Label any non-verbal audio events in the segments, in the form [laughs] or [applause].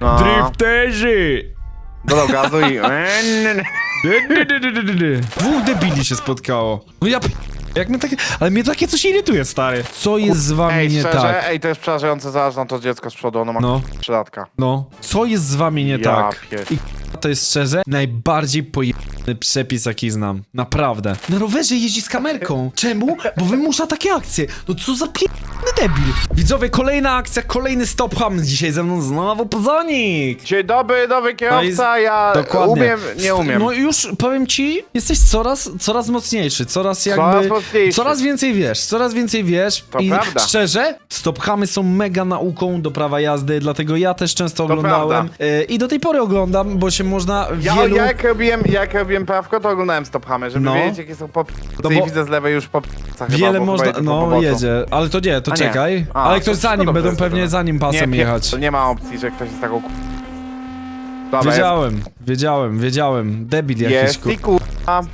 No. Drifterzy! Dodał gazu i... Dy, dy, dy, dy, dy, dy, dy. Dwóch debili się spotkało. No ja p... Jak mnie takie... Ale mnie takie coś irytuje, stary. Co jest z wami Ej, nie szczerze, tak? ej, to jest przerażające, zobacz na to dziecko z przodu, ono ma No. 3 latka. No. Co jest z wami nie Ja tak? pier- I to jest szczerze najbardziej pojebany przepis, jaki znam. Naprawdę. Na rowerze jeździ z kamerką. Czemu? Bo wymusza takie akcje. No co za pierdolony debil. Widzowie, kolejna akcja, kolejny stop ham. Dzisiaj ze mną znowu Pozonik. Dzień dobry, nowy kierowca, ja Dokładnie. umiem, nie umiem. No już powiem ci, jesteś coraz, coraz mocniejszy, coraz jakby... Coraz mocniejszy. Coraz więcej wiesz, coraz więcej wiesz. To I prawda. szczerze, stophamy są mega nauką do prawa jazdy, dlatego ja też często oglądałem. prawda. y, I do tej pory oglądam, bo się można Ja, wielu... ja jak robiłem, jak robiłem prawko, to oglądałem Stop Hammer, żeby No. wiedzieć jakie są pop... No I bo- widzę z lewej już pop... Wiele można, no jedzie, ale to nie, to A nie. czekaj. A, ale to ktoś za wszystko nim, dobrze będą pewnie za nim pasem nie, jechać. Nie ma opcji, że ktoś jest taką... Dobra, Wiedziałem, wiedziałem, wiedziałem. Debil jest, jakiś, jest ku... i kurwa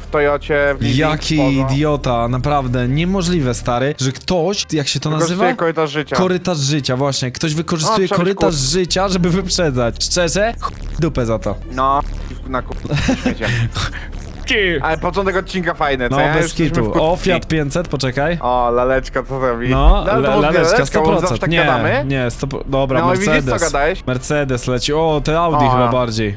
w Toyocie, w leasing, Jaki spoko. idiota, naprawdę, niemożliwe, stary, że ktoś, jak się to Wykorzystuje nazywa? korytarz życia. Korytarz życia, właśnie. Ktoś wykorzystuje O, przebieg korytarz życia, żeby wyprzedzać. Szczerze? Chuj Dupę za to. No, na ku... śmiecie. [laughs] Ale początek odcinka fajny, No, co ja? bez Już jesteśmy kitu. w. O, Fiat 500, poczekaj. O, laleczka, co zrobi? No, to le, laleczka, bo zawsze 100%. tak nie, gadamy. nie, 100%. Dobra, No i widzisz, co Mercedes. gadałeś? Mercedes leci. O, te Audi O. chyba bardziej.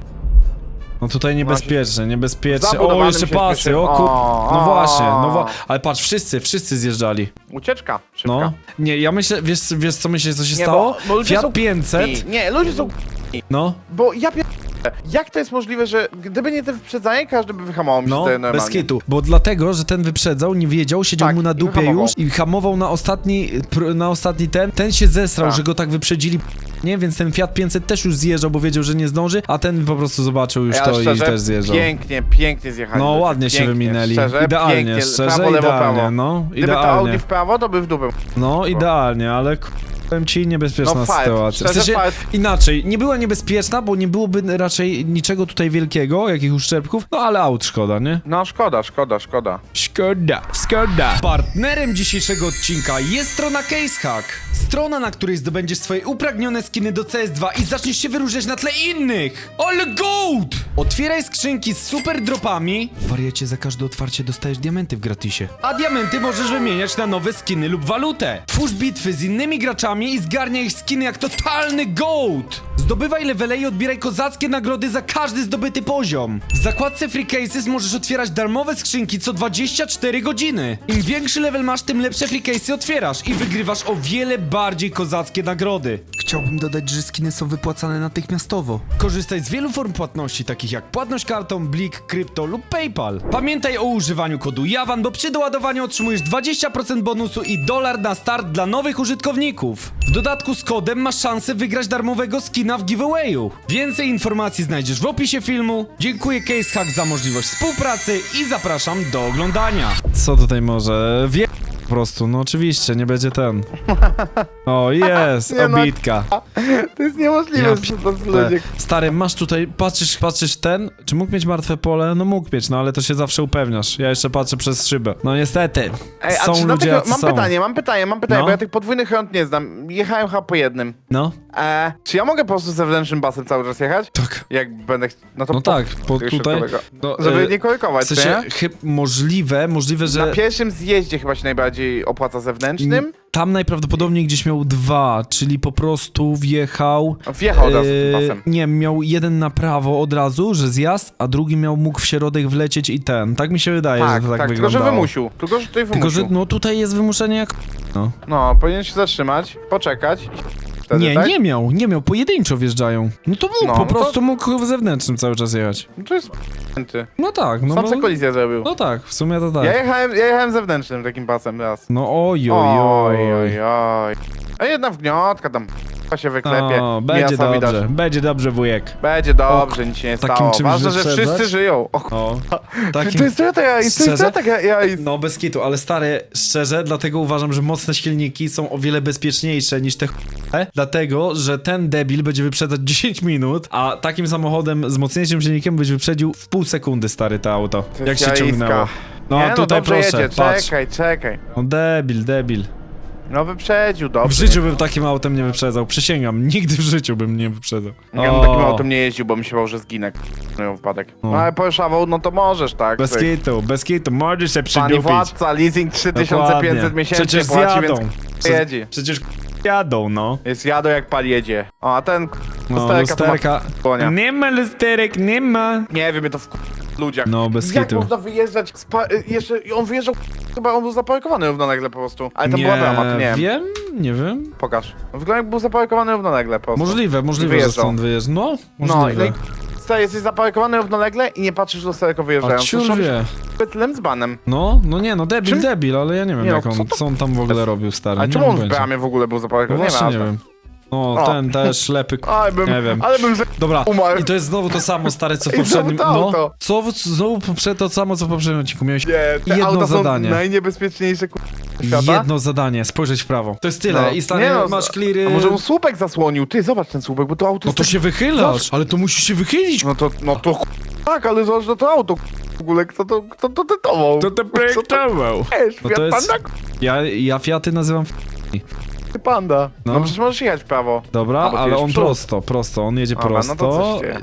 No tutaj niebezpiecznie, niebezpiecznie. O, Zabudowanym jeszcze się pasy, śpieszymy. o ku... O, No o. właśnie, no wa... Ale patrz, wszyscy, wszyscy zjeżdżali. Ucieczka, szybka. No. Nie, ja myślę, wiesz, wiesz co myślisz, co się Nie, stało? bo- bo ludzie Fiat są 500, Nie, ludzie są... no, Bo ja pier... Jak to jest możliwe, że gdyby nie te wyprzedzanie, każdy by wyhamował mi się No, tutaj normalnie. bez kitu. Bo dlatego, że ten wyprzedzał, nie wiedział, siedział Tak, mu na i dupie wyhamował. już i hamował na ostatni, pr- na ostatni ten. Ten się zesrał, Tak. że go tak wyprzedzili, nie? Więc ten Fiat 500 też już zjeżdżał, bo wiedział, że nie zdąży, a ten po prostu zobaczył już ale to szczerze, i też zjeżdżał. Pięknie, pięknie zjechali. No ludzie, ładnie się pięknie, wyminęli. Szczerze, idealnie, pięknie. szczerze, prawo, lewo, idealnie, prawo. no, Gdyby to idealnie. Audi w prawo, to by w dupę. No, idealnie, ale k- powiem ci niebezpieczna No sytuacja. W szczerze sensie, inaczej, nie była niebezpieczna, bo nie byłoby raczej niczego tutaj wielkiego, jakich uszczerbków, no ale aut szkoda, nie? No szkoda, szkoda, szkoda. Szkoda, szkoda. Partnerem dzisiejszego odcinka jest strona CaseHack. Strona, na której zdobędziesz swoje upragnione skiny do CS2 i zaczniesz się wyróżniać na tle innych. Ale gold! Otwieraj skrzynki z super dropami. Wariacie, za każde otwarcie dostajesz diamenty w gratisie. A diamenty możesz wymieniać na nowe skiny lub walutę. Twórz bitwy z innymi graczami i zgarniaj ich skiny jak totalny gold. Zdobywaj levele i odbieraj kozackie nagrody za każdy zdobyty poziom. W zakładce Free Cases możesz otwierać darmowe skrzynki co 24 godziny. Im większy level masz, tym lepsze Free Casey otwierasz i wygrywasz o wiele bardziej kozackie nagrody. Chciałbym dodać, że skiny są wypłacane natychmiastowo. Korzystaj z wielu form płatności, takich jak płatność kartą, Blik, krypto lub PayPal. Pamiętaj o używaniu kodu JAWAN, bo przy doładowaniu otrzymujesz 20% bonusu i dolar na start dla nowych użytkowników. W dodatku z kodem masz szansę wygrać darmowego skina w giveawayu. Więcej informacji znajdziesz w opisie filmu. Dziękuję CaseHack za możliwość współpracy i zapraszam do oglądania. Co tutaj może? Wie po prostu, no oczywiście, nie będzie ten. O, [laughs] jest, Nie no, obitka. [laughs] To jest niemożliwe, Ja że to ludzie... Stary, masz tutaj, patrzysz, patrzysz ten, czy mógł mieć martwe pole? No mógł mieć, no ale to się zawsze upewniasz. Ja jeszcze patrzę przez szybę. No niestety, Ej, a są czy ludzie, jacy mam są. pytanie, mam pytanie, mam pytanie, No. bo ja tych podwójnych rąk nie znam. Jechałem chyba po jednym. No, E, czy ja mogę po prostu zewnętrznym basem cały czas jechać? tak. Jak będę ch... No to No po... tak, jeszcze tutaj, no, Żeby e, nie korykować, w sensie, nie? chyb, możliwe, możliwe, że Na pierwszym zjeździe chyba się najbardziej opłaca zewnętrznym. tam najprawdopodobniej gdzieś miał dwa, czyli po prostu wjechał... Wjechał od razu z e, tym pasem. nie, miał jeden na prawo od razu, że zjazd, a drugi miał mógł w środek wlecieć i ten. Tak mi się wydaje, Tak, że to tak, tak, tylko wyglądało. że wymusił. Tylko, że tutaj wymusił. Tylko, że no tutaj jest wymuszenie jak... No. No, powinien się zatrzymać, poczekać. i Wtedy, nie, tak? nie miał, nie miał, pojedynczo wjeżdżają. No to mógł, No, po no to- prostu mógł w zewnętrznym cały czas jechać. No to jest No tak, no, Sam no, sobie kolizję zrobił. no tak, w sumie to tak. Ja jechałem, ja jechałem zewnętrznym takim pasem raz. No oj, oj, Oj, oj. oj, oj. A jedna wgniotka tam p- się wyklepie. O, będzie dobrze, widać. będzie dobrze wujek. Będzie dobrze, nic się nie takim stało. czymś Ważne, że wyprzedzać? wszyscy żyją. O, O, To takim... jest Toyota Yaris, to jest Szczerze? Toyota Yaris. No bez kitu, ale stary, szczerze, dlatego uważam, że mocne silniki są o wiele bezpieczniejsze niż te ch**e, dlatego, że ten debil będzie wyprzedzać [laughs] 10 minut, a takim samochodem z mocniejszym silnikiem byś wyprzedził w pół sekundy, stary, to auto. To jak jest się ciągnęło. No nie, no tutaj dobrze proszę, jedzie, patrz. czekaj, czekaj. No debil, debil. No wyprzedził, dobrze. W życiu bym takim autem nie wyprzedzał, przysięgam, [laughs] nigdy w życiu bym nie wyprzedzał. Ja bym takim autem nie jeździł, bo mi się bał, że zginę. No wypadek. No ale poszawał, no to możesz, tak? Bez Słuchaj, kitu, bez kitu, możesz się Pani przydupić. władca, leasing 3500 Dokładnie. miesięcznie Przecież płaci, zjadą. więc Prze- jedzie. Przecież jadą, no. Jest jadą jak pal jedzie. O, a ten No, lusterka to ma lusterka. konia. Nie ma lusterek, nie ma. Nie wiem, mnie to w ludziach. No, bez Jak można wyjeżdżać z pa- y, jeszcze, i on wyjeżdżał, chyba on był zaparkowany równolegle po prostu. Ale tam była brama, to nie wiem. wiem, nie wiem. Pokaż. Wygląda jak był zaparkowany równolegle po prostu. Możliwe, możliwe, że wyjeżdżał. stąd wyjeżdża. No, No, i możliwe. no i stary, jesteś zaparkowany równolegle i nie patrzysz w lusterko A wyjeżdżając. ciur wie. Pytlem z banem. No, no nie, no debil, Czym- debil, ale ja nie wiem Nie no, jak on, co to- co on tam w ogóle robił, stary. Ale nie czemu mam on w pojęcia. bramie w ogóle był No zaparkowany? właśnie nie ważne. wiem. No, O. ten też ślepy k- Ale bym, Nie wiem. Ale bym z... Dobra, Umarł. i to jest znowu to samo, stare, co w I znowu poprzednim... to No, auto. co, w- znowu poprze- to samo, co w poprzednim odcinku miałeś. Nie, te Jedno auta zadanie. są najniebezpieczniejsze ku... świata. Jedno zadanie, spojrzeć w prawo. To jest tyle No. i stary, Nie no, masz cleary... A może on słupek zasłonił? Ty, zobacz ten słupek, bo to auto No jest to tak- się wychylasz, ale to musisz się wychylić. No to, no to ku- tak, ale zobacz na to auto ku- w ogóle, kto to, kto to tytował? To to projektował. Wiesz, No Fiat to jest- Panda, ku- Ja, ja Fiaty nazywam... f- Panda. No. No. przecież możesz jechać w prawo. Dobra, A, bo ty ale jedziesz on w przód. prosto, prosto, on jedzie Dobra, prosto. no to coś dzieje.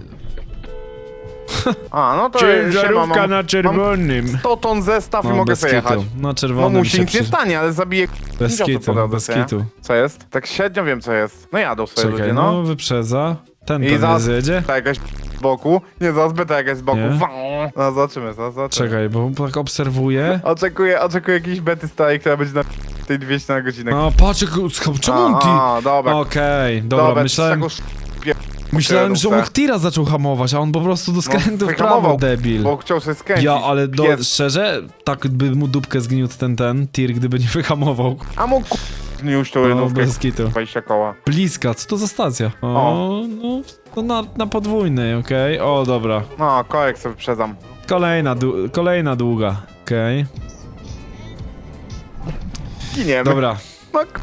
A, no to siema, mam, na czerwonym. 100 ton zestaw i No, mogę bez sobie kitu. jechać. Na No czerwonym mu się się nic nie przy... stanie, ale zabije Bez Widział to kitu, po drodze, bez nie? kitu. Co jest? Tak średnio wiem co jest. No jadą sobie Czekaj, ludzie, no, no. wyprzedza. Ten I pewnie zaraz- zjedzie. Ta jakaś z boku. Nie, zaraz beta jakaś z boku. Nie? No zobaczymy, zaraz zobaczymy. Czekaj, bo tak obserwuję. Oczekuję, oczekuję jakiejś bety stałej, która będzie na tej 200 na godzinę. A, patrz, jak- sk- czemu on. A, a, dobra. Okej, dobra, Dobra, myślałem, taką sz- myślałem, że on kierowcę. tira zaczął hamować, a on po prostu do skrętu w prawo, wyhamował, debil. Bo chciał sobie skręcić. Ja, ale do, Pies. szczerze, tak by mu dupkę zgniótł ten, ten tir, gdyby nie wyhamował. A mógł ku... zniósł tą jedynówkę. bez kitu. 20 koła. Bliska, co to za stacja? O, O. no, to na, na podwójnej, okej. O, dobra. No, korek sobie wyprzedzam. Kolejna, kolejna długa, okej. Giniemy. Dobra, No, k-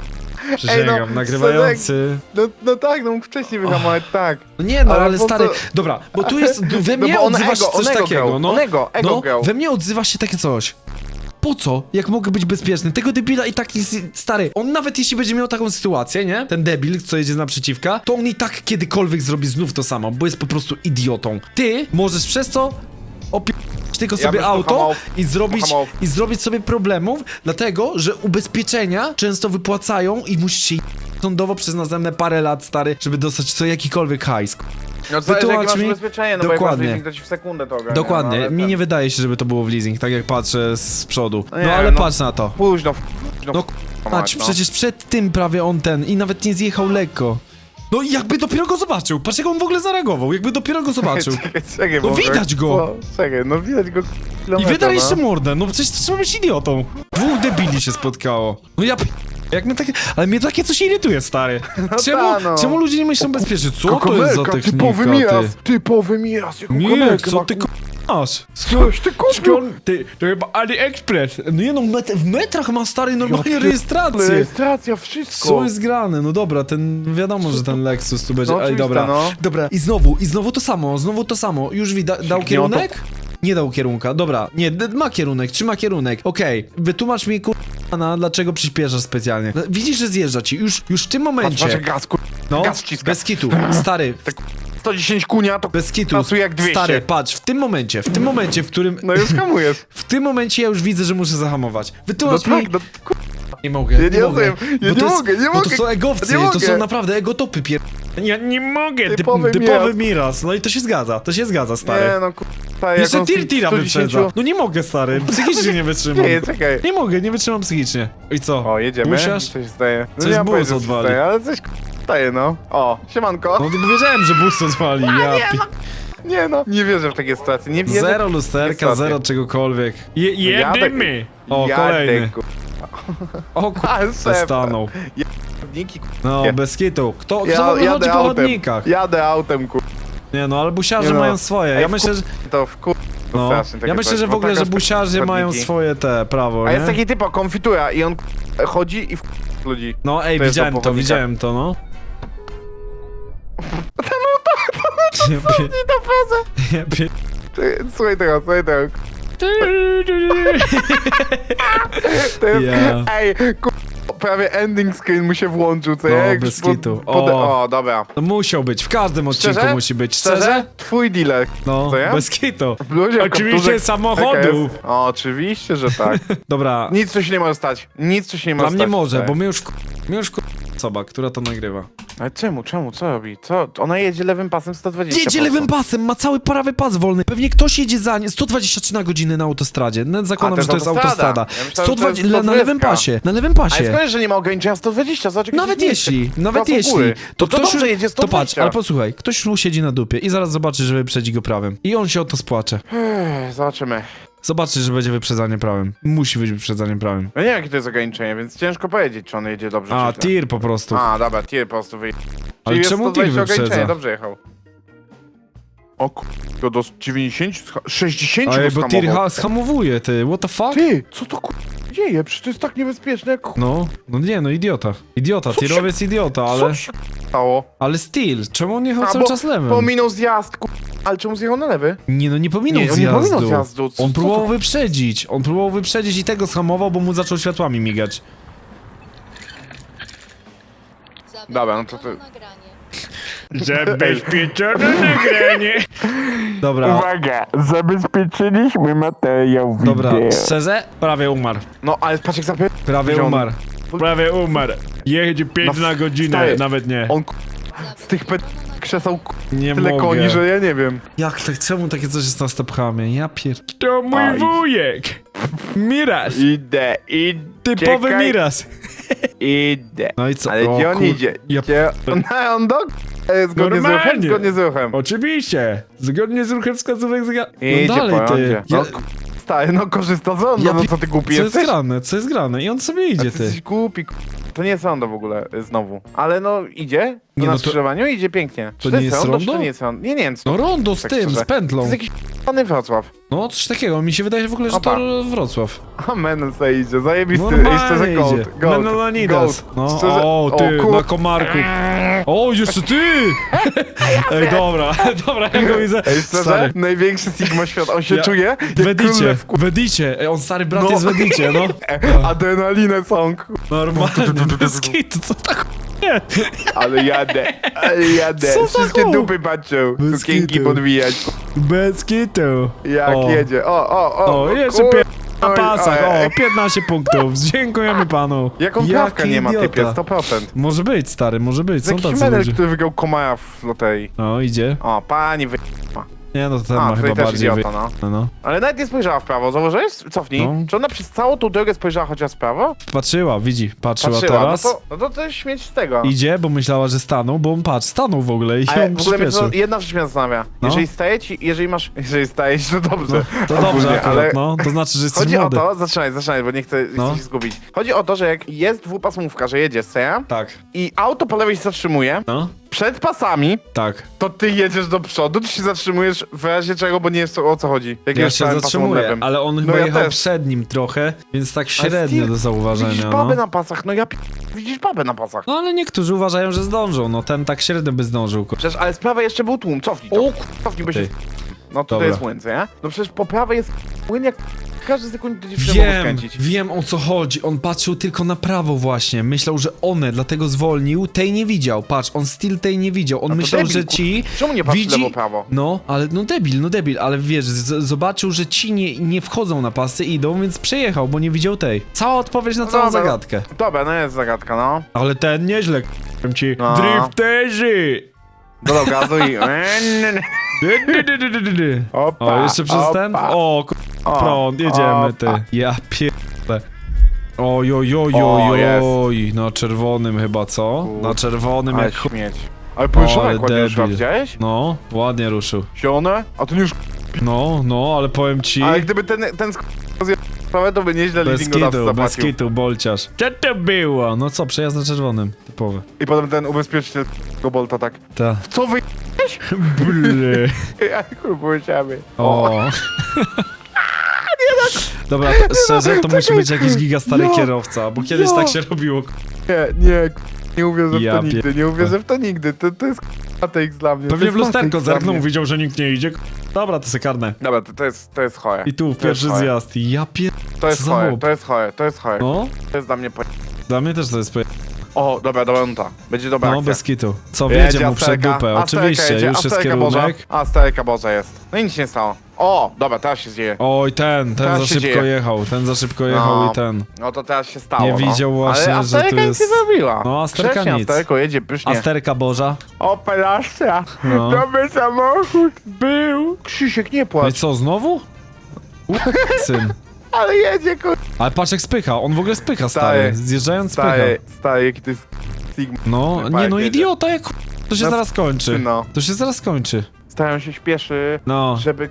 przysięgam, no, nagrywający... no, no tak, no mógł wcześniej wyhamować, tak. No nie, no ale, Ale po stary, prostu- dobra, bo tu jest, [laughs] we No mnie bo on odzywa ego, się coś on ego takiego, grał, no. on ego, ego no, grał. we mnie odzywa się takie coś. Po co? Jak mogę być bezpieczny? Tego debila i tak jest, stary, on nawet jeśli będzie miał taką sytuację, nie? Ten debil, co jedzie z naprzeciwka, to on i tak kiedykolwiek zrobi znów to samo, bo jest po prostu idiotą. Ty możesz przez to opi... tylko Ja sobie auto i zrobić, i zrobić sobie problemów, dlatego, że ubezpieczenia często wypłacają i musisz się sądowo przez następne parę lat, stary, żeby dostać co jakikolwiek hajs. No to Wytłumacz jakie masz mi- ubezpieczenie, no Dokładnie. bo jak masz leasing, to ci w sekundę to ogarnia, Dokładnie, no, ale mi ten- nie wydaje się, żeby to było w leasing, tak jak patrzę z przodu. No, Nie, ale no. patrz na to. Późno, w- późno. No, w- Patrz, no. przecież przed tym prawie on ten i nawet nie zjechał lekko. No i jakby dopiero go zobaczył, patrz jak on w ogóle zareagował, jakby dopiero go zobaczył. [laughs] Czekaj, czekaj, No bo- widać go. Co? Czekaj, no widać go I kilometra, wydał no. jeszcze mordę, no przecież trzeba być idiotą. Dwóch debili się spotkało. No ja p... Jak mnie takie... Ale mnie takie coś irytuje, stary. [laughs] Czemu, ta, no. czemu ludzie nie myślą bezpiecznie? Co to jest za Kokomelka, technika, typowy ty? miras, typowy miras, jaką Nie, co ma, ty k***a masz? Coś ty kupił? Ty, to chyba AliExpress. No nie no, met w metrach ma stary normalnie rejestrację. Rejestracja, wszystko. Co jest grane? No dobra, ten wiadomo, że ten Lexus tu będzie. No Ej, dobra. no. Dobra, i znowu, i znowu to samo, znowu to samo. Już widać, dał Gniotą. kierunek? Nie dał kierunka, dobra. Nie, d- ma kierunek, trzyma kierunek. Okej, wytłumacz mi kurwa, dlaczego przyspieszasz specjalnie. No, Widzisz, że zjeżdża ci. Już, już w tym Patrz, momencie. patrz, jak gaz, kur... no, gaz bez kitu. [laughs] Stary, 110 kunia, to bez kitu. Pasuje jak 200. Stary, patrz, w tym momencie, w tym momencie, w którym... No już hamujesz. [laughs] W tym momencie ja już widzę, że muszę zahamować. No Wytłumacz mi... tak, no kur... Nie mogę, Ja nie mogę. rozumiem, ja Bo nie to jest- mogę, nie Bo mogę, to są egowcy, nie to mogę. są naprawdę egotopy pier... Ja nie mogę, typ, Typowy typowy, miras. miras. No i to się zgadza, to się zgadza, stary. Nie no kur... jak Jeszcze on tir tira 110 wyprzedza. No nie mogę, stary, psychicznie [laughs] nie wytrzymam. Nie, czekaj. Nie mogę, nie wytrzymam psychicznie. I co? O, jedziemy. Musisz? Coś staje. No Coś nie mam bus pojęcia, co się odwali. ale coś staje, no. O, siemanko. No to wiedziałem, że bus odwali, ja pi... Nie no, nie wierzę w takie sytuacje, nie wierzę. Zero lusterka, Jest zero czegokolwiek. Je, Jadę- jedymy! O, kolejny. O, [laughs] Ale kurwa, szef. stanął. No, Nie. bez kitu. Kto, kto w Ja, ogóle chodzi jadę po autem. chodnikach? Jadę autem, kur... Nie no, ale busiarze Nie no. mają swoje. Ej, Ja w myślę, że... To w kur... No, strasznie takie ja myślę, coś, że w bo ogóle, taka że busiarze chodniki. mają swoje te prawo, A nie? jest taki typ, o, konfitura i on chodzi i w ludzi. No ej, to jest widziałem to, widziałem to, no. Ja pie- to fazę. ja pie- Słuchaj tego, słuchaj tego. To jest... Ja. Ej, kur... prawie ending screen mu się włączył, co No, ja jak bez po- kitu. pode- O. O, dobra. No musiał być, w każdym odcinku Szczerze? musi być. Szczerze? Szczerze? Twój dealer. No, Co ja? bez kitu. W Oczywiście kapturze. samochodu. Taka jest. O, oczywiście, że tak. [laughs] Dobra, Nic tu się nie może stać. Nic tu się nie może dla stać. mnie może, Tak. bo my już w... my już w... osoba, która to nagrywa. Ale czemu, czemu, co robi? Co? Ona jedzie lewym pasem 120 Jedzie po lewym prostu. pasem, ma cały prawy pas wolny. Pewnie ktoś jedzie za nie 123 na godzinę na autostradzie. No, zakładam, A, to że to jest jest autostrada. autostrada. Ja myślałem, że to jest 120 na lewym 120. pasie, na lewym Ale pasie. skąd, że nie ma ograniczenia 120? Zobacz, Nawet jest jeśli, miejsce. nawet jeśli, góry. to, to ktoś dobrze jedzie To patrz, 120. ale posłuchaj, ktoś mu siedzi na dupie i zaraz zobaczy, że wyprzedzi go prawym. I on się o to spłacze. Ech, Zobaczymy. Zobaczy, że będzie wyprzedzanie prawym. Musi być wyprzedzanie prawym. Ja nie wiem, jakie to jest ograniczenie, więc ciężko powiedzieć, czy on jedzie dobrze, A, czy źle. tir po prostu. A, dobra, tir po prostu wyjechał. Ale jest czemu tir 120 wyprzedza? ograniczenie, dobrze jechał. O k... to do 90, scha- 60 Ej, go bo tir ha- schamowuje, ty. What the fuck? Ty, co to k... dzieje? Przecież to jest tak niebezpieczne, jak. No, no nie, no idiota. Idiota, Co się- tirowiec idiota, Co ale... się stało? Ale still, czemu on jechał A, cały bo czas lewym? Pominął zjazd. Ale czemu zjechał na lewy? Nie, no nie pominął Nie, on nie zjazdu. pominął zjazdu. Co- On co próbował to- wyprzedzić. On próbował wyprzedzić i tego schamował, bo mu zaczął światłami migać. Dobra, no to ty- [laughs] Nagranie. Zabezpieczone nagranie. Dobra, Uwaga, zabezpieczyliśmy materiał dobra, szczerze? Prawie umarł. No, ale patrz jak zapie... Prawie Wziął- umarł. Prawie umarł. Jedzie 5 No, na godzinę, nawet nie. On k... z tych pet... krzesał k... Nie tyle mogę. koni, że ja nie wiem. Jak tak, czemu takie coś jest na stopchamie? Ja pier... To mój Aj. wujek! Miras! Idę, idę. Typowy czekaj. Miras! Idę. No i co? Ale O gdzie on kur- idzie? Ja Gdzie... No, [laughs] on do... e, Zgodnie z ruchem? Normalnie. Zgodnie z ruchem. Oczywiście! Zgodnie z ruchem wskazówek zegar... Idzie No dalej po ty! rondzie. Ja... No, k- stary, no korzysta z Ondo, Ja no co ty głupi Co jest jesteś? grane? Co jest grane? I on sobie idzie, ty ty. jesteś głupi, k- To nie jest rondo w ogóle, y, znowu. Ale no, idzie. To Nie, na no to- skrzyżowaniu idzie pięknie. Czy to nie jest jest rondo, czy to nie jest rondo? Nie, nie wiem, co No rondo z tak tym, szczerze. z pętlą. To jest jakiś pany Wrocław. No, coś takiego. Mi się wydaje w ogóle, że Opa. to Wrocław. A sobie idzie, zajebisty. Normalnie szczerze, idzie. gold, Menelonidas. gold. No, Szczerze- o, ty, kur- na komarku. O, jeszcze ty! [laughs] Ej, dobra, [laughs] dobra, ja go widzę. Ej, szczerze, Stary, największy Sigma świat, on się Ja- czuje jak w Edicie, ku- w Edicie. Ej, on stary brat No. jest w Edicie, no. [laughs] Adrenalinę są, ku- Normalnie, bez kitu, co tak? Ale jadę, ale jadę. Co za Wszystkie chłop? dupy patrzą, Bez sukienki kitu. podwijać, Bez kitu. jak O. jedzie. O, o, o. O, jeszcze kur- pier... na Oj, pasach, oj. o, 15 punktów, dziękujemy panu. Jaką prawkę nie ma idiota. typie, 100%. Może być, stary, może być, są jakiś tacy menel, ludzie. który wygrał Komara w loterii. O, idzie. O, pani wy... Nie, no to ten A, ma tutaj chyba też bardziej idiota, no. No, no. Ale nawet nie spojrzała w prawo, zauważyłeś? Cofnij. No. Czy ona przez całą tą drogę spojrzała chociaż w prawo? Patrzyła, widzi, patrzyła, Patrzyła, teraz. no to, no to jest śmieć z tego. Idzie, bo myślała, że stanął, bo on patrz, stanął w ogóle i Ale ją w ogóle mnie przyspieszył. to, jedna rzecz mnie zastanawia. No. Jeżeli staje ci, jeżeli masz, [laughs] jeżeli staje ci, to dobrze. No, to dobrze Ogólnie, akurat, ale no, to znaczy, że jesteś Chodzi młody. o to, zaczynaj, zaczynaj, bo nie chcę, No. chcę się zgubić. Chodzi o to, że jak jest dwupasmówka, że jedzie seja Tak, i auto po lewej się zatrzymuje, no, przed pasami, tak. to ty jedziesz do przodu, ty się zatrzymujesz w razie czego, bo nie jest o co chodzi. Jak Ja się pasem zatrzymuję, lewym. ale on No chyba ja jechał też. przed nim trochę, więc tak Ale średnio still, do zauważenia, Widzisz no. babę na pasach, no ja p... widzisz babę na pasach. No ale niektórzy uważają, że zdążą, no ten tak średnio by zdążył. Przecież, ale z prawej jeszcze był tłum, cofnij to. O, Cofnij, bo się... ty. No tutaj Dobra. jest młyn, co nie? No przecież po prawej jest młyn, jak każdy sekund może Wiem, skręcić. wiem o co chodzi. On patrzył tylko na prawo właśnie. Myślał, że one, dlatego zwolnił. Tej nie widział. Patrz, on still tej nie widział. On No to myślał, debil, że ci. Czemu nie patrzy widzi... lewo, prawo? No, ale no debil, no debil, ale wiesz, z- zobaczył, że ci nie, nie wchodzą na pasy, idą, więc przejechał, bo nie widział tej. Cała odpowiedź na No całą dobra. zagadkę. Dobra, no jest zagadka, no. Ale ten nieźle k***am ci. No. Drifterzy! Dodał gazu i... Dy, dy, dy, dy, dy, dy, dy. Opa, O, jeszcze przez opa. ten? O, k- O, prąd, jedziemy ty. opa. Ja pierdolę. Oj, oj, oj, O, oj, jest. oj, na czerwonym chyba, co? Na czerwonym Ale jak ch... śmieć. Ale ale ładnie ruszyła, debil. widziałeś? No, ładnie ruszył. Zielone? A to nie już... No, no, ale powiem ci... Ale gdyby ten, ten sk... sprawę, to by nieźle Bez leasingodawca kitu, bez zapłacił. kitu, bolciarz. Co to było? No co, przejazd na czerwonym, typowy. I potem ten ubezpieczyciel go Bolta tak... Ta. Co wy... [laughs] [laughs] Jak powiedziałem. O. [laughs] Dobra, to, szczerze, to musi być jakiś giga stary Ja. kierowca, bo kiedyś Ja. tak się robiło. Nie, nie, k- nie uwierzę w Ja to nigdy, nie uwierzę w to nigdy. To, to jest Matrix dla mnie. to Pewnie jest w lusterko dla zerknął, mnie. widział, że nikt nie idzie. Dobra, to se karne. Dobra, to, to, jest, to jest chore. I tu, To jest pierwszy chore. zjazd. Ja pier... To jest co za mob? to jest chore, to jest chore. No, To jest dla mnie po... Dla mnie też to jest poje... O, dobra, dobra, no ta. Będzie dobra No, akcja. bez kitu. Co, wjedzie mu przed Asterka. dupę. Asterka Oczywiście, jedzie, już jest Asterka Boża. kierunek. Asterka Boża jest. No i nic się nie stało. O, dobra, teraz się dzieje. Oj, ten, ten Teraz za się szybko dzieje. jechał, ten za szybko jechał No. i ten. No to teraz się stało, Nie no. widział właśnie, Ale że Asterka tu nic nie jest- zrobiła. No, Asterka Grzecznie nic. Asterko jedzie pysznie. Asterka Boża. Operacja. No. [laughs] Dobry samochód był. Krzysiek, nie No i płacz. co, znowu? U, [laughs] Syn. Ale jedzie, kur... Ale patrz jak spycha, on w ogóle spycha, Stary. stary. Zjeżdżając spycha. Stary, stary, jaki to jest Sigma. No, nie no, idiota, jak to się No, zaraz kończy. No. To się zaraz kończy. Starają się śpieszy, No. żeby,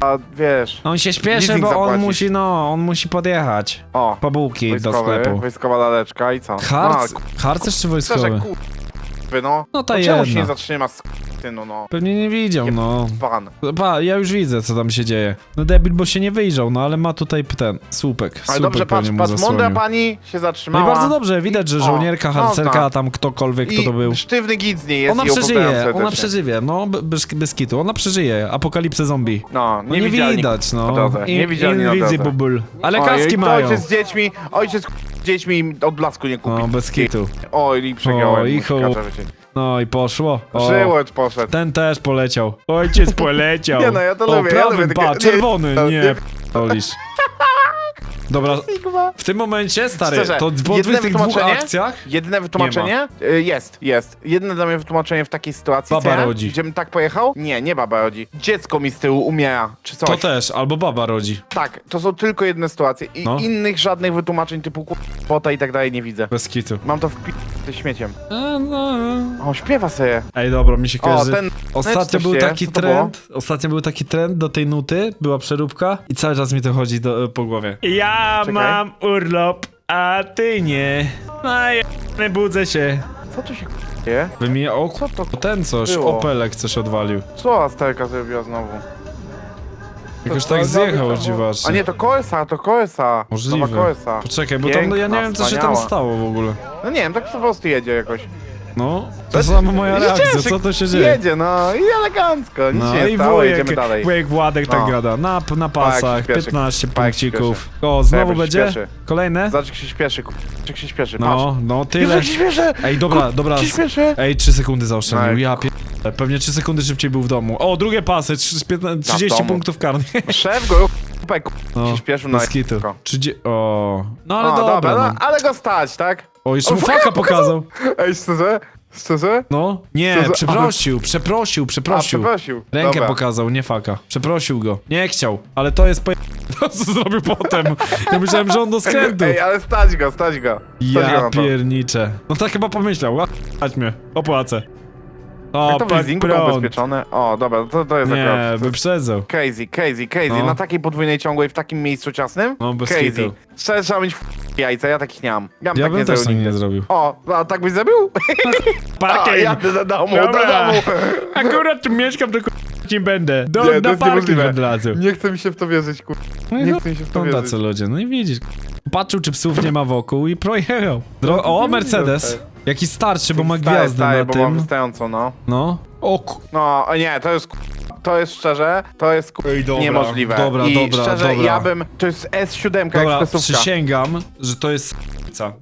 a wiesz... On się śpieszy, Leasing bo on zapłacić. musi, no, on musi podjechać. O, Po bułki do wojskowy, sklepu. wojskowa laleczka i co? Harc, No, harcerz czy wojskowy? Kur... no. No ta No czemu się jedna. nie zatrzyma z no, no. Pewnie nie widział, no. Pan. Pa, ja już widzę, co tam się dzieje. No debil, bo się nie wyjrzał, no ale ma tutaj ten słupek. Ale Słupek dobrze, patrz, pewnie mu patrz, zasłonił. mądra pani się No zatrzymała. i bardzo dobrze, widać, że O, żołnierka, można. harcerka, tam ktokolwiek, kto I to był. sztywny git z niej jest Ona i ją pozdrawiam przeżyje, ona przeżyje, no, be- bez, bez kitu, ona przeżyje. Apokalipsę zombie. No, No nie widać, na no. drodze, In- niewidzialni na drodze. Invisible. Ale Oj, kaski to mają. Ojciec z dziećmi, ojciec dziećmi od blasku nie kupi. No, bez kitu. Oj, i przegrałem. O, i. No i poszło. O, poszedł. ten też poleciał. Ojciec poleciał. [laughs] Nie no, ja to o, lubię, ja prawym, lubię takie- pa, nie, czerwony, [laughs] nie, nie. polisz. Dobra, Sigma. w tym momencie, stary, Szczerze, to po jedyne tych dwóch wytłumaczenie- akcjach Jedyne wytłumaczenie? Y, Jest, jest. Jedyne dla mnie wytłumaczenie w takiej sytuacji, Baba co ja? rodzi. Gdzie bym tak pojechał? Nie, nie baba rodzi. Dziecko mi z tyłu umiera, czy coś. to też, albo baba rodzi. Tak, to są tylko jedne sytuacje i No. innych żadnych wytłumaczeń typu pota i tak dalej nie widzę. Bez kitu. Mam to w pi... śmieciem. A, no. O, śpiewa sobie. Ej, dobra, mi się O, kojarzy. ten... Ostatnio coś był się- taki co to trend, ostatnio był taki trend do tej nuty, była przeróbka i cały czas mi to chodzi do, po głowie. Ja Czekaj. mam urlop, a ty nie. A ja nie budzę się. Co tu się dzieje? Wymienia, o, Co to ten coś, było? Opelek coś odwalił. Co Asterka zrobiła znowu? Jakoś tak zjechał dziwacznie. A nie, to Koesa, to Koesa. Możliwe. Nowa Koesa. Poczekaj, bo tam, no ja nie Piękna, wiem co się tam wspaniała. stało w ogóle. No nie wiem, tak po prostu jedzie jakoś. No, to sama moja reakcja, co to się dzieje? Jedzie, no i elegancko, nic No nie i stało, wujek, jedziemy dalej. wujek Władek tak No. gada, na, na pasach, śpieszy. 15 Pa, jak się punkcików. O, znowu będzie? Kolejne? Zobacz jak się śpieszy, jak się śpieszy, No, no tyle. Jak się! Ej, dobra, dobra. się! Ej, 3 sekundy zaoszczędził, No, ja pier... Pewnie 3 sekundy szybciej był w domu. O, drugie pasy, 30, 15, 30 domu. punktów karnych. Szef go, [laughs] kupek, No, się śpieszył na bez kitu. jedzonko. 30... O, no ale O, dobra, dobra, no. no, ale go stać, tak? O, jeszcze O, mu faka pokazał. Ej, szczerze? Szczerze? No, nie, Co za- przeprosił, przeprosił, A, przeprosił. przeprosił. Rękę Dobra. pokazał, nie faka. Przeprosił go. Nie chciał, ale to jest po... [laughs] To co zrobił potem. Ja myślałem, że on do skrętu. Ej, ale stać go, stać go. Stać go Ja to. pierniczę. No tak chyba pomyślał, a chodź mnie, opłacę. O, Jak to w leasingu to prąd. ubezpieczone? O, dobra, to, to jest Nie, akurat... to- wyprzedzał. Crazy, crazy, crazy. No. Na takiej podwójnej ciągłej w takim miejscu ciasnym? No, bez crazy. kitu. Szczerze, trzeba mieć jajca, ja takich nie mam. Ja bym Ja tak bym nie też zrobił tak nigdy. nie zrobił. O, a tak byś zrobił? [laughs] A, Parking! jadę do domu, Dobra. do domu. [laughs] Akurat tu mieszkam, to nie będę. Do, Nie, to na jest parking niemożliwe. od razu. Nie chce mi się w to wierzyć, kur... No i nie no, chce mi się w to są wierzyć. tacy ludzie, no i widzisz. Patrzył, czy psów nie ma wokół i [laughs] projechał. Dro o, niemożliwe, Mercedes. Tak. Jaki starszy, bo ma Staje, gwiazdę staje, na bo mam tym. wystającą, no. No. O ku... No, o nie, to jest ku- to jest szczerze, to jest ku- Ej, dobra, niemożliwe. dobra, I dobra, szczerze, dobra. ja bym, to jest S7 Dobra, ekspresówka. przysięgam, że to jest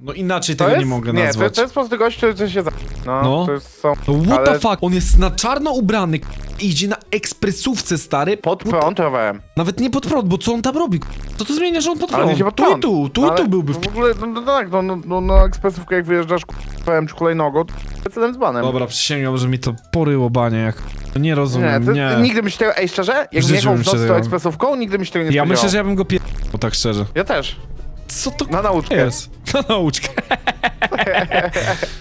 No inaczej To tego nie mogę nie, to, nazwać. to jest po prostu gość, który coś się za... No, No. to jest są... No what ale the fuck? On jest na czarno ubrany, k- idzie na ekspresówce, stary. Pod prąd rowerem. Nawet nie pod prąd, bo co on tam robi? k- Co to zmienia, że on pod Ale nie prąd? się pod Tu i prąd. tu, tu i ale tu byłby w W ogóle, no, no tak, no, no, no na ekspresówkę jak wyjeżdżasz k***em czy hulajnogą, to z banem. Dobra, przysięgam, że mi to poryło banie, jak... Nie Nie, rozumiem, to, nie. nigdy byś tego, ej szczerze, jakbym życiu jechał bym w się nocy tego- tą ekspresówką, nigdy byś tego nie Ja spodziewał. myślę, że ja bym go pier... tak szczerze. Ja też, Co to na nauczkę. jest? Na nauczkę. [laughs]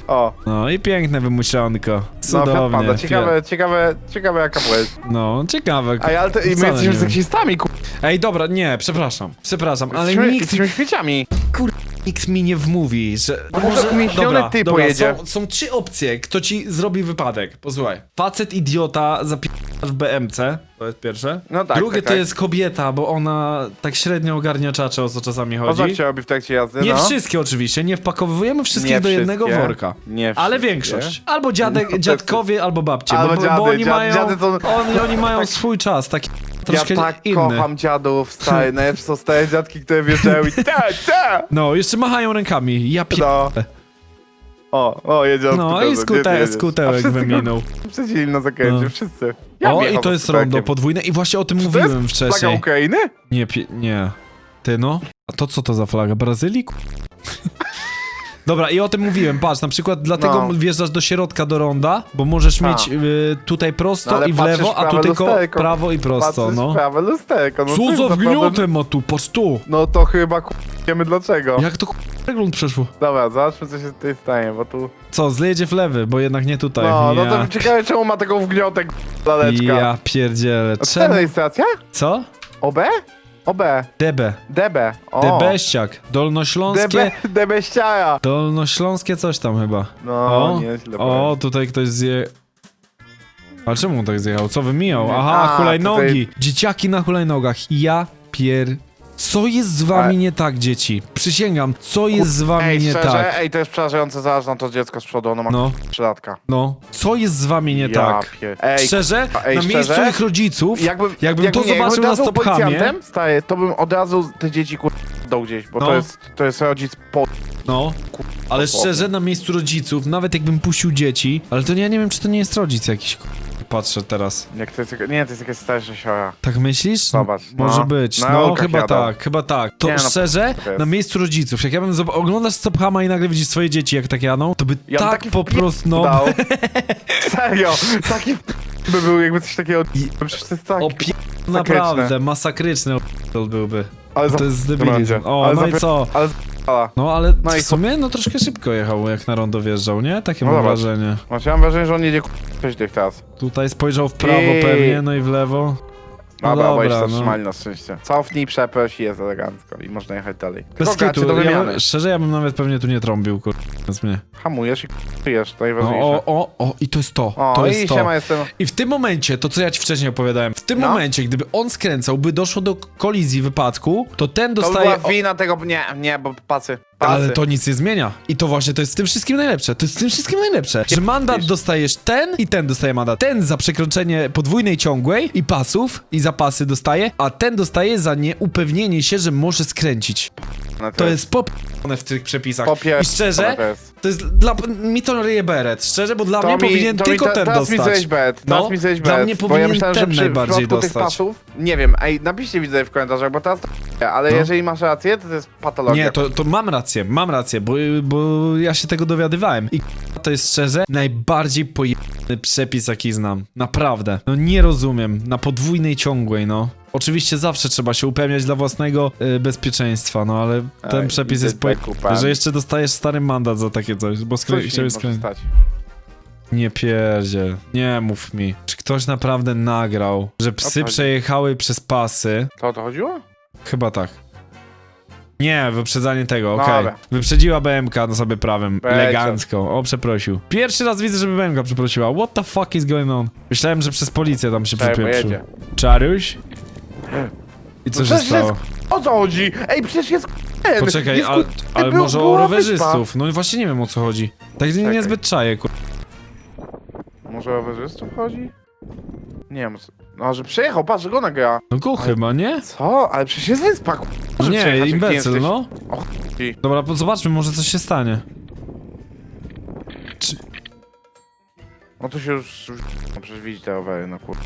O, No i piękne wymyślanko. no Fiat Cudownie. Panda, ciekawe, ciekawe, ciekawe jaka byłeś. No, ciekawe. Ej, ale ty, i my Wcale jesteśmy nie wiem. seksistami, ku... Ej, dobra, nie, przepraszam. Przepraszam, ale jesteśmy, nikt, jesteśmy śmieciami. Nikt mi nie wmówi, że... może umięśniony dobra, ty pojedzie. Są, są trzy opcje, kto ci zrobi wypadek. Posłuchaj. Facet idiota zapisasz w BMC, to jest pierwsze. No tak, Drugie tak, to tak. jest kobieta, bo ona tak średnio ogarnia czacze, o co czasami co chodzi. robi w trakcie jazdy, Nie no? wszystkie oczywiście, nie wpakowujemy wszystkich Nie do jednego wszystkie. worka. Nie Ale wszystkie. większość. Albo dziadek, No dziadkowie, albo babcie. Albo bo, dziady, bo oni dziad- mają, dziady to- oni, oni mają tak- swój czas, taki troszkę ja tak inny. kocham dziadów, stary, [laughs] najlepsze są stare dziadki, które wjeżdżają i ta, ta! No, jeszcze machają rękami. Ja pier... No. O, o, jedzie No skuterze, i skute, skutełek wyminął. Przeciwili na zakręcie, No. wszyscy. Ja O, i to jest rondo podwójne i właśnie o tym Czy to mówiłem jest Flaga wcześniej. Ukrainy? Nie, nie. Ty no? A to co to za flaga? Brazylii? Dobra, i o tym mówiłem, patrz, na przykład dlatego No. wjeżdżasz do środka do ronda, bo możesz A. mieć y, tutaj prosto No, ale i w patrzysz lewo, w a tu prawe tylko lusterko. prawo i prosto, Patrzysz no. prawe lusterko, no Co jest za wgniotem ma tu, patrz tu! No to chyba ku... wiemy dlaczego. Jak to ku- przegląd przeszło? Dobra, zobaczmy co się tutaj stanie, bo tu... Co, zlejedzie w lewy, bo jednak nie tutaj. No, no to ciekawe czemu ma taką wgniotek laleczka. ja pierdzielę. A co to Czemu? rejestracja? Co? OB? OB. DB. DB. O. Debeściak. Dolnośląskie. DB, ściara. Dolnośląskie coś tam chyba. No, O, nieźle. o, tutaj ktoś zje... A czemu on tak zjechał? Co wymijał? Aha, A, hulajnogi. tutaj- Dzieciaki na hulajnogach. Ja pier... Co jest z wami nie tak, dzieci? Przysięgam, co jest z wami Ej, nie szczerze, tak? ej, to jest przerażające, zobacz na to dziecko z przodu, ono ma No, 3 latka. no. Co jest z wami nie tak? Pier... Ej, Szczerze, ej, na miejscu szczerze? ich rodziców, jakbym, jakbym to nie, zobaczył jakbym na był policjantem, stary, to bym od razu te dzieci kur... dał gdzieś, bo No. to jest, to jest rodzic po... no, ale szczerze, na miejscu rodziców, nawet jakbym puścił dzieci, ale to ja nie wiem, czy to nie jest rodzic jakiś, patrzę teraz. Jak to jest, nie, to jest jakaś starsza siora. Tak myślisz? Zobacz, Może no. być. Na No, autach chyba jadą. tak, chyba tak. To Nie, no, szczerze, to jest- na miejscu rodziców, jak ja bym zob- oglądasz Stophama i nagle widzisz swoje dzieci, jak tak jadą, to by Ja bym tak taki po prostu, no, Dał. [laughs] Serio, taki by był jakby coś takiego... Przecież to jest tak... opie... naprawdę, masakryczny op- byłby. Ale za... To jest będzie. debilizm. O, Ale no i zapie- co? Ale No, ale No i w sumie, no troszkę szybko jechał, jak na rondo wjeżdżał, nie? Takie No mam zobacz. wrażenie. Znaczy, mam wrażenie, że on jedzie coś tych teraz. Tutaj spojrzał w prawo Ej. pewnie, no i w lewo. No Dobra, bo już dobra, zatrzymali na szczęście. Cofnij, przeproś i jest elegancko. I można jechać dalej. Bez Tylko kitu, do ja wymiany. bym, szczerze, ja bym nawet pewnie tu nie trąbił, kur... Więc mnie. Hamujesz i k***ujesz, to No, najważniejsze. o, o, o, i to jest to, O, to i jest to. siema, jestem... I w tym momencie, to co ja ci wcześniej opowiadałem, w tym No. momencie, gdyby on skręcał, by doszło do kolizji, wypadku, to ten To dostaje... była wina tego... Nie, nie, bo pasy. Pasy. Ale to nic nie zmienia. I to właśnie, to jest w tym wszystkim najlepsze. To jest w tym wszystkim najlepsze. Że mandat dostajesz ten i ten dostaje mandat. Ten za przekroczenie podwójnej ciągłej i pasów i zapasy dostaje, a ten dostaje za nieupewnienie się, że może skręcić. No To jest popone w tych przepisach. I szczerze, to jest. to jest dla... Mi to ryje beret. Szczerze, bo dla To mnie mi- powinien to mi tylko te- ten teraz dostać. mi zejść bet, No, mi dla mnie bo ja powinien myślałem, że ten przy najbardziej przypadku tych dostać. pasów, nie wiem, ej, napiszcie widzę w komentarzach, bo teraz to ale No. jeżeli masz rację, to to jest patologia. Nie, to, to mam rację, mam rację, bo, bo ja się tego dowiadywałem. I to jest szczerze najbardziej pojemny przepis, jaki znam. Naprawdę. No nie rozumiem. Na podwójnej ciągłej, no. Oczywiście zawsze trzeba się upewniać dla własnego y, bezpieczeństwa, no ale ten Ej, przepis jest po... zakupami. Że jeszcze dostajesz stary mandat za takie coś, bo skrę... Coś mi chciałeś może skręcić. stać. Nie pierdziel, nie mów mi. Czy ktoś naprawdę nagrał, że psy przejechały przez pasy? To o to chodziło? Chyba tak. Nie, wyprzedzanie tego, No okej. dobra. Wyprzedziła BMK na sobie prawem, Będzie. elegancko. O, przeprosił. Pierwszy raz widzę, żeby BMK przeprosiła. What the fuck is going on? Myślałem, że przez policję tam się Czekaj, bo przypieprzył. jedzie. Czaruś? I co No się przecież stało? jest O co chodzi? Ej, przecież jest k***en. Poczekaj, Jest ale, ale był- może o była rowerzystów. No właśnie nie wiem o co chodzi. Tak niezbyt czaję, kur... wyspa. Może o rowerzystów chodzi? Nie wiem, no, że przejechał, patrz, że go nagra. No go chyba, nie? Co? Ale przecież jest wyspa, k***. Nie, jak imbecyl, jesteś. no. O. Dobra, po- zobaczmy, może coś się stanie. No to się już... już- No przecież widzicie te rowery, no kur...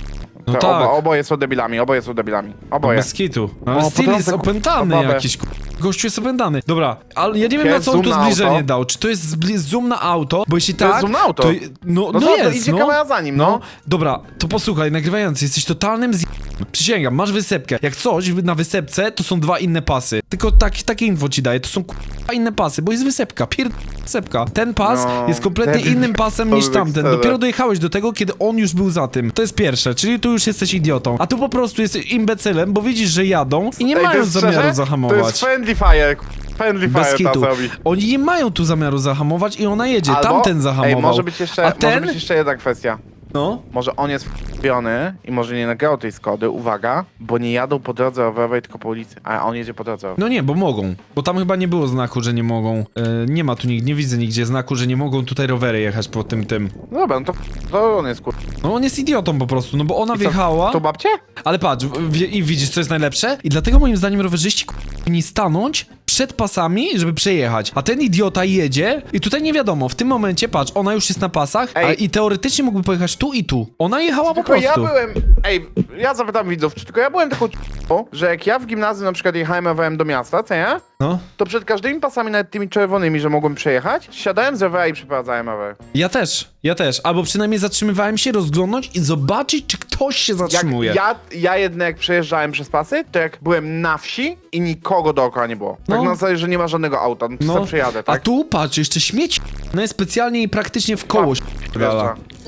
No Te tak. Obo, oboje są debilami, oboje są debilami. No Oboje. bez kitu. No, ale O, styl jest ku- opętany babę. jakiś, ku- Gościu jest opętany. Dobra, ale ja nie wiem Jest na co on tu zoom na zbliżenie auto. dał. Czy to jest zbli- zoom na auto? Bo jeśli To tak, jest zoom na auto. to... No, No, no, to, jest, idzie no. kamera za nim, No, no. dobra, to posłuchaj, nagrywający, jesteś totalnym z... Przysięgam, masz wysepkę. Jak coś, na wysepce to są dwa inne pasy. Tylko tak, takie info ci daję, to są k***a inne pasy, bo jest wysepka, pier... wysepka. Ten pas No, jest kompletnie debil. innym pasem niż tamten. Dopiero dojechałeś do tego, kiedy on już był za tym. To jest pierwsze, czyli tu już jesteś idiotą. A tu po prostu jesteś imbecylem, bo widzisz, że jadą i nie Ej, to mają jest zamiaru szczerze? zahamować. To jest fire, friendly Bez fire ta kitu. zrobi. Oni nie mają tu zamiaru zahamować i ona jedzie. Albo- Tamten zahamował. Ej, może być jeszcze, A może ten? być jeszcze jedna kwestia. No. Może on jest wpiony i może nie nagrał tej Skody, uwaga, bo nie jadą po drodze rowerowej, tylko po ulicy, a on jedzie po drodze rowerowej. No nie, bo mogą. Bo tam chyba nie było znaku, że nie mogą. E, nie ma tu nigdzie, nie widzę nigdzie znaku, że nie mogą tutaj rowery jechać po tym tym. No dobra, no to, to on jest kur... No on jest idiotą po prostu, no bo ona wjechała. To babcie? Ale patrz, w, i widzisz co jest najlepsze? I dlatego moim zdaniem rowerzyści k- powinni stanąć przed pasami, żeby przejechać. A ten idiota jedzie i tutaj nie wiadomo, w tym momencie, patrz, ona już jest na pasach a, Ej. i teoretycznie mógłby pojechać tu i tu. Ona jechała po Tylko ja prostu. byłem... Ej, ja zapytam widzów, czy tylko ja byłem taką c***ą, że jak ja w gimnazjum na przykład jechałem rowerem do miasta, co nie? No, To przed każdymi pasami, nawet tymi czerwonymi, że mogłem przejechać, siadałem z rowera i przeprowadzałem rower. ja też, ja też. Albo przynajmniej zatrzymywałem się, rozglądnąć i zobaczyć, czy ktoś się Jak zatrzymuje. ja, ja jednak jak przejeżdżałem przez pasy, to jak byłem na wsi i nikogo dookoła nie było. Tak No. na zasadzie, że nie ma żadnego auta, no to No, przejadę, a tak? tu patrz, jeszcze śmieć no jest specjalnie i praktycznie w koło.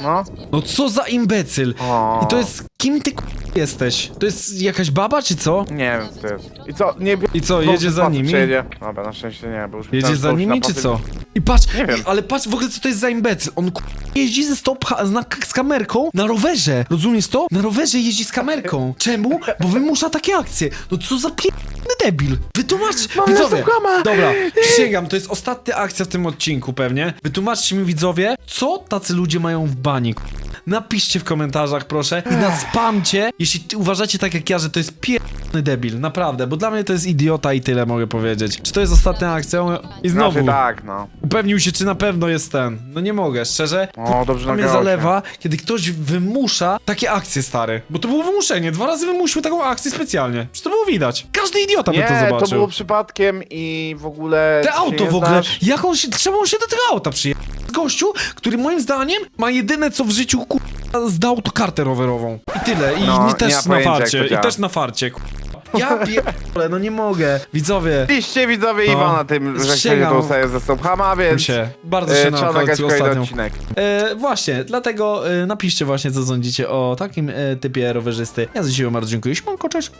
No. No co za imbecyl. O. I to jest, kim ty k- jesteś? To jest jakaś baba, czy co? Nie wiem, co to jest. I co, nie I co, jedzie za nimi? Przejedzie. Dobra, na szczęście nie, bo już Jedzie myślałem, za nimi, czy co? I patrz, Nie wiem. i- ale patrz w ogóle co to jest za imbecyl. On k- jeździ ze stop z, na, z kamerką na rowerze. Rozumiesz to? Na rowerze jeździ z kamerką. Czemu? Bo wymusza takie akcje. No co za pierdolony debil. Wytłumacz, Mam widzowie. Dobra, przysięgam, to jest ostatnia akcja w tym odcinku pewnie. Wytłumaczcie mi widzowie, co tacy ludzie mają w bani. k- Napiszcie w komentarzach proszę i na spamcie, jeśli ty uważacie tak jak ja, że to jest pierdolony debil. Naprawdę, bo dla mnie to jest idiota i tyle mogę powiedzieć. Czy to jest ostatnia akcja? I znowu. Znaczy tak, no. Upewnił się, czy na pewno jest ten. No nie mogę, szczerze. O, dobrze To mnie nagrało się. zalewa, kiedy ktoś wymusza takie akcje, stary. Bo to było wymuszenie. Dwa razy wymusił taką akcję specjalnie. Przecież to było widać. Każdy idiota by to Nie, zobaczył. to było przypadkiem i w ogóle... Te się auto nie w ogóle. znasz. Jak on się. Czemu on się do tego auta przyjechał? Gościu, który moim zdaniem ma jedyne co w życiu ku... zdał to kartę rowerową. I tyle. I No, nie też nie ma na pojęcia, jak farcie. to I działa. też na farcie. ku- Ja [laughs] pierdolę, no nie mogę. Widzowie. Piszcie widzowie No. Iwana tym, że chcecie Sięgam. tą serię ze Stopchama, więc... się. Bardzo e, się trzeba nagrać końcu kolejny odcinek. E, właśnie, dlatego e, napiszcie właśnie co sądzicie o takim e, typie rowerzysty. Ja za dzisiaj bardzo dziękuję. Siemanko, cześć.